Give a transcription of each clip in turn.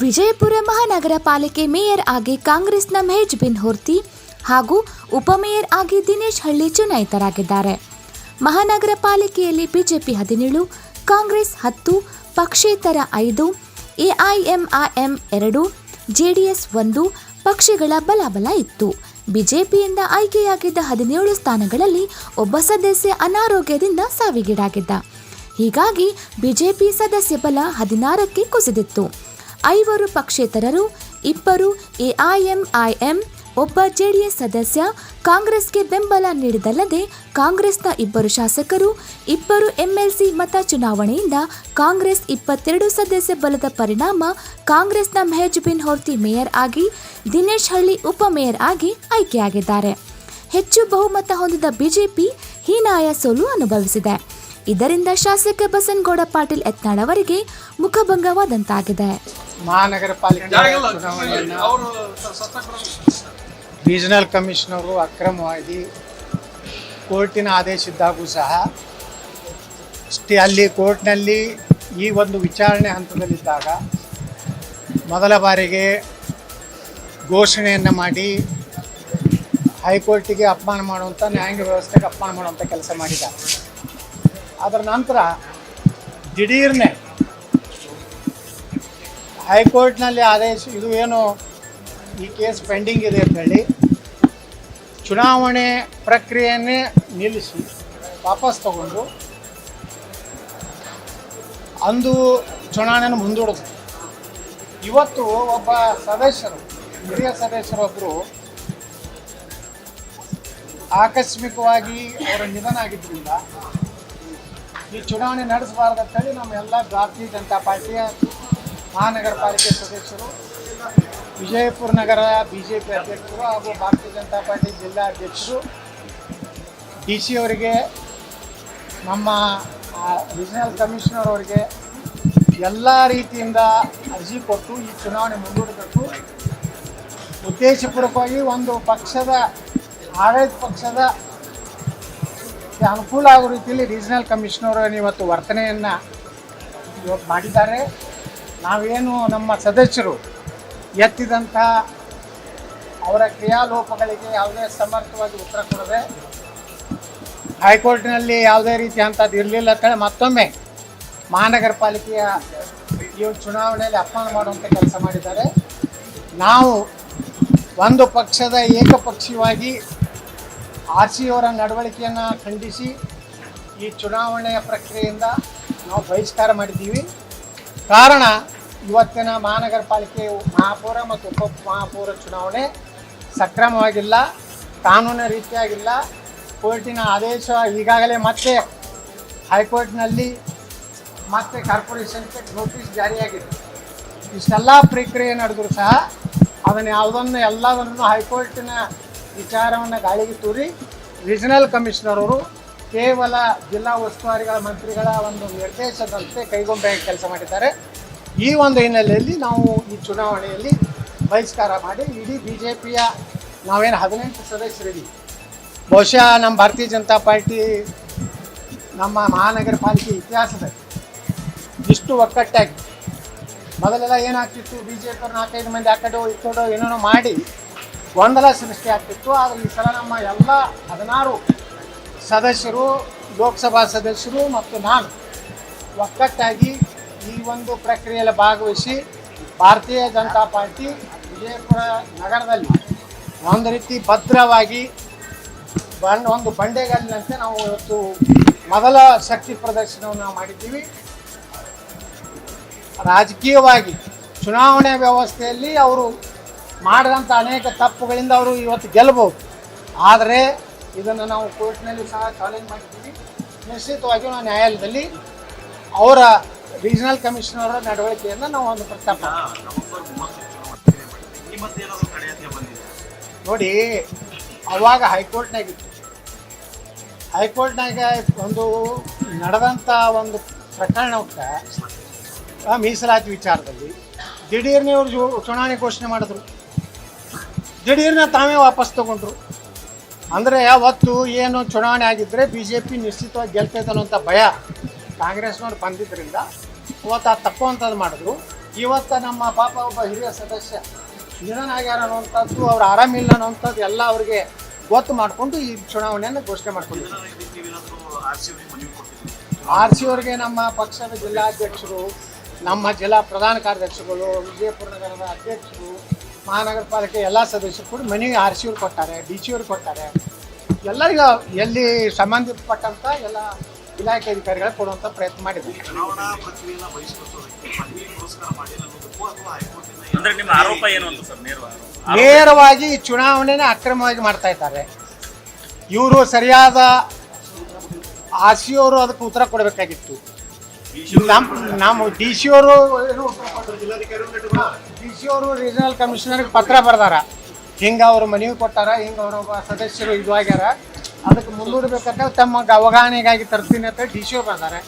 ವಿಜಯಪುರ ಮಹಾನಗರ ಪಾಲಿಕೆ ಮೇಯರ್ ಆಗಿ ಕಾಂಗ್ರೆಸ್ನ ಮೆಹಜ್ ಬಿನ್ ಹೊರ್ತಿ ಹಾಗೂ ಉಪಮೇಯರ್ ಆಗಿ ದಿನೇಶ್ ಹಳ್ಳಿ ಚುನಾಯಿತರಾಗಿದ್ದಾರೆ. ಮಹಾನಗರ ಪಾಲಿಕೆಯಲ್ಲಿ ಬಿಜೆಪಿ ಹದಿನೇಳು, ಕಾಂಗ್ರೆಸ್ ಹತ್ತು, ಪಕ್ಷೇತರ ಐದು ಎಐಎಂಐಎಂ ಎರಡು, ಜೆಡಿಎಸ್ ಒಂದು, ಪಕ್ಷಗಳ ಬಲಾಬಲ ಇತ್ತು. ಬಿಜೆಪಿಯಿಂದ ಆಯ್ಕೆಯಾಗಿದ್ದ ಹದಿನೇಳು ಸ್ಥಾನಗಳಲ್ಲಿ ಒಬ್ಬ ಸದಸ್ಯ ಅನಾರೋಗ್ಯದಿಂದ ಸಾವಿಗೀಡಾಗಿದ್ದ. ಹೀಗಾಗಿ ಬಿಜೆಪಿ ಸದಸ್ಯ ಬಲ ಹದಿನಾರಕ್ಕೆ ಕುಸಿದಿತ್ತು. ಐವರು ಪಕ್ಷೇತರರು, ಇಬ್ಬರು ಎಐಎಂಐಎಂ ಒಬ್ಬ ಜೆಡಿಎಸ್ ಸದಸ್ಯ, ಕಾಂಗ್ರೆಸ್ಗೆ ಬೆಂಬಲ ನೀಡಿದಲ್ಲದೆ ಕಾಂಗ್ರೆಸ್ನ ಇಬ್ಬರು ಶಾಸಕರು, ಇಬ್ಬರು ಎಂಎಲ್ಸಿ ಮತ ಚುನಾವಣೆಯಿಂದ ಕಾಂಗ್ರೆಸ್ ಇಪ್ಪತ್ತೆರಡು ಸದಸ್ಯ ಬಲದ ಪರಿಣಾಮ ಕಾಂಗ್ರೆಸ್ನ ಮೆಹಜ್ ಬಿನ್ ಹೊರ್ತಿ ಮೇಯರ್ ಆಗಿ, ದಿನೇಶ್ ಹಳ್ಳಿ ಉಪಮೇಯರ್ ಆಗಿ ಆಯ್ಕೆಯಾಗಿದ್ದಾರೆ. ಹೆಚ್ಚು ಬಹುಮತ ಹೊಂದಿದ ಬಿಜೆಪಿ ಹೀನಾಯ ಸೋಲು ಅನುಭವಿಸಿದೆ. ಇದರಿಂದ ಶಾಸಕ ಬಸನಗೌಡ ಪಾಟೀಲ್ ಯತ್ನಾಳ್ ಅವರಿಗೆ ಮುಖಭಂಗವಾದಂತಾಗಿದೆ. ಮಹಾನಗರ ಪಾಲಿಕೆ ಚುನಾವಣೆಯನ್ನು ರೀಜನಲ್ ಕಮಿಷನರು ಅಕ್ರಮವಾಗಿ ಕೋರ್ಟಿನ ಆದೇಶ ಇದ್ದಾಗೂ ಸಹ ಅಷ್ಟೇ ಅಲ್ಲಿ ಕೋರ್ಟ್ನಲ್ಲಿ ಈ ಒಂದು ವಿಚಾರಣೆ ಹಂತದಲ್ಲಿದ್ದಾಗ ಮೊದಲ ಬಾರಿಗೆ ಘೋಷಣೆಯನ್ನು ಮಾಡಿ ಹೈಕೋರ್ಟಿಗೆ ಅಪಮಾನ ಮಾಡುವಂಥ ನ್ಯಾಯಾಂಗ ವ್ಯವಸ್ಥೆಗೆ ಅಪಮಾನ ಮಾಡುವಂಥ ಕೆಲಸ ಮಾಡಿದ್ದಾರೆ. ಅದರ ನಂತರ ದಿಢೀರ್ನೆ ಹೈಕೋರ್ಟ್ನಲ್ಲಿ ಆದೇಶ, ಇದು ಏನು ಈ ಕೇಸ್ ಪೆಂಡಿಂಗ್ ಇದೆ ಅಂತ ಹೇಳಿ ಚುನಾವಣೆ ಪ್ರಕ್ರಿಯೆಯನ್ನೇ ನಿಲ್ಲಿಸಿ ವಾಪಸ್ ತಗೊಂಡು ಅಂದು ಚುನಾವಣೆಯನ್ನು ಮುಂದೂಡಿದ್ರು. ಇವತ್ತು ಒಬ್ಬ ಸದಸ್ಯರು, ಹಿರಿಯ ಸದಸ್ಯರೊಬ್ಬರು ಆಕಸ್ಮಿಕವಾಗಿ ಅವರ ನಿಧನ ಆಗಿದ್ದರಿಂದ ಈ ಚುನಾವಣೆ ನಡೆಸಬಾರ್ದು ಅಂತೇಳಿ ನಮ್ಮೆಲ್ಲ ಭಾರತೀಯ ಜನತಾ ಪಾರ್ಟಿಯ ಮಹಾನಗರ ಪಾಲಿಕೆ ಸದಸ್ಯರು, ವಿಜಯಪುರ ನಗರ ಬಿ ಜೆ ಪಿ ಅಧ್ಯಕ್ಷರು ಹಾಗೂ ಭಾರತೀಯ ಜನತಾ ಪಾರ್ಟಿ ಜಿಲ್ಲಾ ಅಧ್ಯಕ್ಷರು ಡಿ ಸಿ ಅವರಿಗೆ, ನಮ್ಮ ರೀಜನಲ್ ಕಮಿಷನರ್ ಅವರಿಗೆ ಎಲ್ಲ ರೀತಿಯಿಂದ ಅರ್ಜಿ ಕೊಟ್ಟು ಈ ಚುನಾವಣೆ ಮುಂದೂಡಬೇಕು. ಉದ್ದೇಶಪೂರ್ವಕವಾಗಿ ಒಂದು ಪಕ್ಷದ, ಆಡಳಿತ ಪಕ್ಷದ ಅನುಕೂಲ ಆಗೋ ರೀತಿಯಲ್ಲಿ ರೀಜನಲ್ ಕಮಿಷನರ್ ಇವತ್ತು ವರ್ತನೆಯನ್ನು ಇವತ್ತು ಮಾಡಿದ್ದಾರೆ. ನಾವೇನು ನಮ್ಮ ಸದಸ್ಯರು ಎತ್ತಿದಂಥ ಅವರ ಕ್ರಿಯಾಲೋಪಗಳಿಗೆ ಯಾವುದೇ ಸಮರ್ಥವಾಗಿ ಉತ್ತರ ಕೊಡದೆ ಹೈಕೋರ್ಟ್ನಲ್ಲಿ ಯಾವುದೇ ರೀತಿ ಅಂಥದ್ದು ಇರಲಿಲ್ಲ ಅಂತೇಳಿ ಮತ್ತೊಮ್ಮೆ ಮಹಾನಗರ ಪಾಲಿಕೆಯ ಈ ಚುನಾವಣೆಯಲ್ಲಿ ಅಪಮಾನ ಮಾಡುವಂಥ ಕೆಲಸ ಮಾಡಿದ್ದಾರೆ. ನಾವು ಒಂದು ಪಕ್ಷದ ಏಕಪಕ್ಷೀಯವಾಗಿ ಆರ್ ಸಿ ಅವರ ನಡವಳಿಕೆಯನ್ನು ಖಂಡಿಸಿ ಈ ಚುನಾವಣೆಯ ಪ್ರಕ್ರಿಯೆಯಿಂದ ನಾವು ಬಹಿಷ್ಕಾರ ಮಾಡಿದ್ದೀವಿ. ಕಾರಣ, ಇವತ್ತಿನ ಮಹಾನಗರ ಪಾಲಿಕೆ ಮಹಾಪೌರ ಮತ್ತು ಉಪ ಮಹಾಪೌರ ಚುನಾವಣೆ ಸಕ್ರಮವಾಗಿಲ್ಲ ಕಾನೂನು ರೀತಿಯಾಗಿಲ್ಲ. ಕೋರ್ಟಿನ ಆದೇಶ ಈಗಾಗಲೇ ಮತ್ತೆ ಹೈಕೋರ್ಟ್ನಲ್ಲಿ ಮತ್ತೆ ಕಾರ್ಪೊರೇಷನ್ಗೆ ನೋಟಿಸ್ ಜಾರಿಯಾಗಿದೆ. ಇಷ್ಟೆಲ್ಲ ಪ್ರಕ್ರಿಯೆ ನಡೆದರೂ ಸಹ ಅದನ್ನು ಯಾವುದನ್ನು ಎಲ್ಲವನ್ನು ಹೈಕೋರ್ಟಿನ ವಿಚಾರವನ್ನು ಗಾಳಿಗೆ ತೂರಿ ರೀಜನಲ್ ಕಮಿಷನರ್ ಅವರು ಕೇವಲ ಜಿಲ್ಲಾ ಉಸ್ತುವಾರಿಗಳ ಮಂತ್ರಿಗಳ ಒಂದು ನಿರ್ದೇಶದಂತೆ ಕೈಗೊಂಬೆ ಕೆಲಸ ಮಾಡಿದ್ದಾರೆ. ಈ ಒಂದು ಹಿನ್ನೆಲೆಯಲ್ಲಿ ನಾವು ಈ ಚುನಾವಣೆಯಲ್ಲಿ ಬಹಿಷ್ಕಾರ ಮಾಡಿ ಇಡೀ ಬಿ ಜೆ ಪಿಯ ನಾವೇನು ಹದಿನೆಂಟು ಸದಸ್ಯರಿದ್ದೀವಿ. ಬಹುಶಃ ನಮ್ಮ ಭಾರತೀಯ ಜನತಾ ಪಾರ್ಟಿ ನಮ್ಮ ಮಹಾನಗರ ಪಾಲಿಕೆ ಇತಿಹಾಸದಲ್ಲಿ ಇಷ್ಟು ಒಕ್ಕಟ್ಟಾಗಿ ಮೊದಲೆಲ್ಲ ಏನಾಗ್ತಿತ್ತು? ಬಿ ಜೆ ಪಿಯವ್ರು ನಾಲ್ಕೈದು ಮಂದಿ ಆ ಕಡೆ ಈ ಏನೇನೋ ಮಾಡಿ ಗೊಂದಲ ಸೃಷ್ಟಿ ಆಗ್ತಿತ್ತು. ಆದರೆ ಈ ಸಲ ನಮ್ಮ ಎಲ್ಲ ಹದಿನಾರು ಸದಸ್ಯರು, ಲೋಕಸಭಾ ಸದಸ್ಯರು ಮತ್ತು ನಾನು ಒಕ್ಕಟ್ಟಾಗಿ ಈ ಒಂದು ಪ್ರಕ್ರಿಯೆಯಲ್ಲಿ ಭಾಗವಹಿಸಿ ಭಾರತೀಯ ಜನತಾ ಪಾರ್ಟಿ ವಿಜಯಪುರ ನಗರದಲ್ಲಿ ಒಂದು ರೀತಿ ಭದ್ರವಾಗಿ ಬಂಡ್ ಒಂದು ಬಂಡೆಗಲ್ಲಿನಂತೆ ನಾವು ಇವತ್ತು ಮೊದಲ ಶಕ್ತಿ ಪ್ರದರ್ಶನವನ್ನು ಮಾಡಿದ್ದೀವಿ. ರಾಜಕೀಯವಾಗಿ ಚುನಾವಣೆ ವ್ಯವಸ್ಥೆಯಲ್ಲಿ ಅವರು ಮಾಡಿದಂಥ ಅನೇಕ ತಪ್ಪುಗಳಿಂದ ಅವರು ಇವತ್ತು ಗೆಲ್ಲಬಹುದು. ಆದರೆ ಇದನ್ನು ನಾವು ಕೋರ್ಟ್ನಲ್ಲಿ ಸಹ ಚಾಲೆಂಜ್ ಮಾಡಿದ್ದೀವಿ. ನಿಶ್ಚಿತವಾಗಿಯೂ ನಾವು ನ್ಯಾಯಾಲಯದಲ್ಲಿ ಅವರ ರೀಜನಲ್ ಕಮಿಷನರ್ ನಡವಳಿಕೆಯನ್ನು ನಾವು ಒಂದು ಪ್ರಸ್ತಾಪ ನೋಡಿ ಅವಾಗ ಹೈಕೋರ್ಟ್ನಾಗಿತ್ತು ಹೈಕೋರ್ಟ್ನಾಗ ಒಂದು ನಡೆದಂಥ ಒಂದು ಪ್ರಕರಣಕ್ಕೆ ಮೀಸಲಾತಿ ವಿಚಾರದಲ್ಲಿ ದಿಢೀರ್ನೇ ಅವರು ಚುನಾವಣೆ ಘೋಷಣೆ ಮಾಡಿದ್ರು. ದಿಢೀರ್ನ ತಾವೇ ವಾಪಸ್ ತಗೊಂಡ್ರು. ಅಂದರೆ ಅವತ್ತು ಏನು ಚುನಾವಣೆ ಆಗಿದ್ದರೆ ಬಿ ಜೆ ಪಿ ನಿಶ್ಚಿತವಾಗಿ ಗೆಲ್ತೈತೆ ಅನ್ನೋಂಥ ಭಯ ಕಾಂಗ್ರೆಸ್ನವ್ರು ಬಂದಿದ್ದರಿಂದ ಅವತ್ತು ಆ ತಪ್ಪುವಂಥದ್ದು ಮಾಡಿದ್ರು. ಇವತ್ತು ನಮ್ಮ ಪಾಪ ಒಬ್ಬ ಹಿರಿಯ ಸದಸ್ಯ ನಿಧನ ಆಗ್ಯಾರ ಅನ್ನುವಂಥದ್ದು ಅವ್ರು ಆರಾಮಿಲ್ಲ ಅನ್ನೋಂಥದ್ದು ಎಲ್ಲ ಅವ್ರಿಗೆ ಗೊತ್ತು ಮಾಡಿಕೊಂಡು ಈ ಚುನಾವಣೆಯನ್ನು ಘೋಷಣೆ ಮಾಡ್ಕೊಂಡಿದ್ದಾರೆ ಆರ್ ಸಿ ಅವ್ರಿಗೆ ನಮ್ಮ ಪಕ್ಷದ ಜಿಲ್ಲಾಧ್ಯಕ್ಷರು, ನಮ್ಮ ಜಿಲ್ಲಾ ಪ್ರಧಾನ ಕಾರ್ಯದರ್ಶಿಗಳು, ವಿಜಯಪುರ ನಗರದ ಅಧ್ಯಕ್ಷರು ಮಹಾನಗರ ಪಾಲಿಕೆ ಎಲ್ಲ ಸದಸ್ಯರು ಕೂಡ ಮನೆಗೆ ಆರ್ ಸಿ ಅವ್ರು ಕೊಟ್ಟಾರೆ ಡಿ ಸಿ ಅವ್ರು ಕೊಟ್ಟಾರೆ ಎಲ್ಲರಿಗೂ ಎಲ್ಲಿ ಸಂಬಂಧಪಟ್ಟಂಥ ಎಲ್ಲ ಇಲಾಖೆ ಅಧಿಕಾರಿಗಳು ಕೊಡುವಂಥ ಪ್ರಯತ್ನ ಮಾಡಿದ್ದಾರೆ. ಅಂದ್ರೆ ನಿಮ್ಮ ಆರೋಪ. ಏನು ಅಂತ ಸರ್ ನೇರವಾಗಿ? ಚುನಾವಣೆನ ಅಕ್ರಮವಾಗಿ ಮಾಡ್ತಾ ಇದ್ದಾರೆ. ಇವರು ಸರಿಯಾದ ಆರ್ ಸಿ ಅವರು ಅದಕ್ಕೆ ಉತ್ತರ ಕೊಡಬೇಕಾಗಿತ್ತು. ನಮ್ಮ ನಮ್ಮ ಡಿ ಸಿ ಅವರು ಡಿ ಸಿ ಅವರು ರೀಜನಲ್ ಕಮಿಷನರ್ಗೆ ಪತ್ರ ಬರ್ದಾರ. ಹಿಂಗೆ ಅವರು ಮನವಿ ಕೊಟ್ಟಾರ, ಹಿಂಗೆ ಅವರ ಒಬ್ಬ ಸದಸ್ಯರು ಇದು ಆಗ್ಯಾರ. ಅದಕ್ಕೆ ಮುಂದೂಡಬೇಕಂತ ತಮ್ಮ ಅವಗಾಹನೆಗಾಗಿ ತರ್ತೀನಿ ಅಂತ ಡಿ ಸಿ ಅವ್ರು ಬರ್ತಾರೆ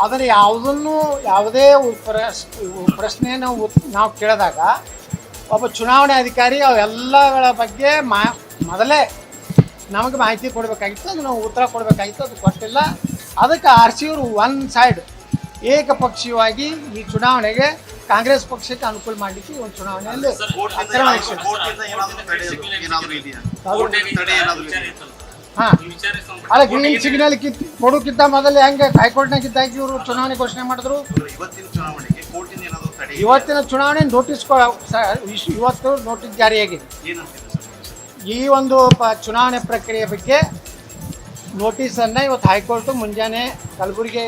ಆದರೆ ಯಾವುದನ್ನು, ಯಾವುದೇ ಪ್ರಶ್ ಪ್ರಶ್ನೆ ಉತ್- ನಾವು ಕೇಳಿದಾಗ ಒಬ್ಬ ಚುನಾವಣೆ ಅಧಿಕಾರಿ ಅವೆಲ್ಲಗಳ ಬಗ್ಗೆ ಮಾ, ಮೊದಲೇ ನಮಗೆ ಮಾಹಿತಿ ಕೊಡಬೇಕಾಗಿತ್ತು ಅದು ನಾವು ಉತ್ತರ ಕೊಡಬೇಕಾಗಿತ್ತು, ಅದು ಕೊಟ್ಟಿಲ್ಲ. ಅದಕ್ಕೆ ಆರ್ ಸಿ ಅವರು ಒನ್ ಸೈಡ್ ಏಕಪಕ್ಷೀಯವಾಗಿ ಈ ಚುನಾವಣೆಗೆ ಕಾಂಗ್ರೆಸ್ ಪಕ್ಷಕ್ಕೆ ಅನುಕೂಲ ಮಾಡಲಿಕ್ಕೆ ಈ ಒಂದು ಚುನಾವಣೆಯಲ್ಲಿ ಅಕ್ರಮ ಹಾ. ಅಲ್ಲ ಗ್ರೀನ್ ಸಿಗ್ನಲ್ ಕಿತ್ ಕೊಡೋಕ್ಕಿಂತ ಮೊದಲು ಹೆಂಗೆ ಹೈಕೋರ್ಟ್ನಾಗ ಇದ್ದಾಗ ಇವರು ಚುನಾವಣೆ ಘೋಷಣೆ ಮಾಡಿದ್ರು. ಇವತ್ತಿನ ಚುನಾವಣೆ ನೋಟಿಸ್ ಇವತ್ತು ನೋಟಿಸ್ ಜಾರಿಯಾಗಿದೆ. ಈ ಒಂದು ಚುನಾವಣೆ ಪ್ರಕ್ರಿಯೆ ಬಗ್ಗೆ ನೋಟಿಸನ್ನು ಇವತ್ತು ಹೈಕೋರ್ಟ್ ಮುಂಜಾನೆ ಕಲಬುರಗಿ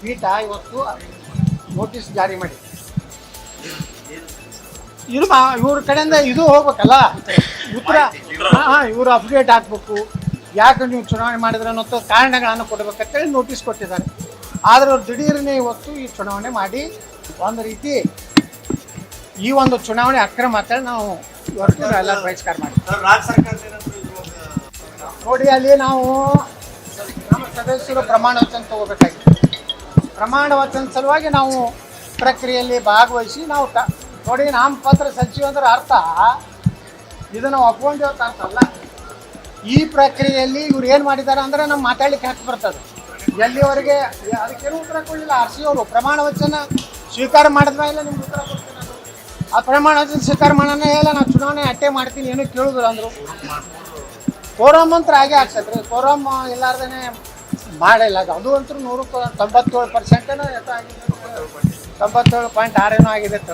ಪೀಠ ಇವತ್ತು ನೋಟಿಸ್ ಜಾರಿ ಮಾಡಿ. ಮಾ ಇವ್ರ ಕಡೆಯಿಂದ ಇದು ಹೋಗ್ಬೇಕಲ್ಲ? ಉತ್ತರ ಹಾಂ ಇವರು ಅಪ್ಡೇಟ್ ಹಾಕ್ಬೇಕು. ಯಾಕೆ ನೀವು ಚುನಾವಣೆ ಮಾಡಿದ್ರೆ ಅನ್ನೋ ಕಾರಣಗಳನ್ನು ಕೊಡಬೇಕಂತೇಳಿ ನೋಟಿಸ್ ಕೊಟ್ಟಿದ್ದಾರೆ. ಆದರೆ ಅವ್ರು ದಿಢೀರನೇ ಇವತ್ತು ಈ ಚುನಾವಣೆ ಮಾಡಿ ಒಂದು ರೀತಿ ಈ ಒಂದು ಚುನಾವಣೆ ಅಕ್ರಮ ಅಂತೇಳಿ ನಾವು ಇವತ್ತು ಎಲ್ಲ ಬಹಿಷ್ಕಾರ ಮಾಡಿ ನೋಡಿ ಅಲ್ಲಿ ನಾವು ನಮ್ಮ ಸದಸ್ಯರು ಪ್ರಮಾಣ ವಚನ ತಗೋಬೇಕಾಗಿತ್ತು. ಪ್ರಮಾಣ ವಚನ ಸಲುವಾಗಿ ನಾವು ಪ್ರಕ್ರಿಯೆಯಲ್ಲಿ ಭಾಗವಹಿಸಿ ನಾವು ಕ- ನೋಡಿ ನಾಮಪತ್ರ ಸಚಿವ ಅಂದ್ರೆ ಅರ್ಥ. ಇದನ್ನು ಒಪ್ಕೊಂಡೇವ್ ಅಂತ ಅರ್ಥ ಅಲ್ಲ. ಈ ಪ್ರಕ್ರಿಯೆಯಲ್ಲಿ ಇವ್ರು ಏನು ಮಾಡಿದ್ದಾರೆ ಅಂದ್ರೆ ನಮ್ಮ ಮಾತಾಡ್ಲಿಕ್ಕೆ ಹಾಕಿ ಬರ್ತದೆ. ಎಲ್ಲಿವರೆಗೆ ಅದಕ್ಕೇನು ಉತ್ತರ ಕೊಡಲಿಲ್ಲ. ಆರ್ ಸಿ ಅವರು ಪ್ರಮಾಣ ವಚನ ಸ್ವೀಕಾರ ಮಾಡಿದ ಮೇಲೆ ನಿಮ್ಗೆ ಉತ್ತರ ಕೊಡ್ತೀನಿ. ಆ ಪ್ರಮಾಣ ವಚನ ಸ್ವೀಕಾರ ಮಾಡೋಣ ಇಲ್ಲ ನಾನು ಚುನಾವಣೆ ಅಟ್ಟೆ ಮಾಡ್ತೀನಿ ಏನು ಕೇಳಿದ್ರು ಅಂದರು. ಕೋರಮ್ ಅಂತ ಹಾಗೆ ಆಗ್ತದೆ ರೀ ಕೋರಮ್ ಇಲ್ಲಾರ್ದೇ ಮಾಡಿಲ್ಲ. ಅದು ಅದು ಅಂತೂ ನೂರಕ್ಕೆ ತೊಂಬತ್ತೇಳು ಪರ್ಸೆಂಟೇನೋ ಎತ್ತ ಆಗಿದೆ. ತೊಂಬತ್ತೇಳು ಪಾಯಿಂಟ್ ಆರೇನೋ ಆಗಿದೆ ಅಂತ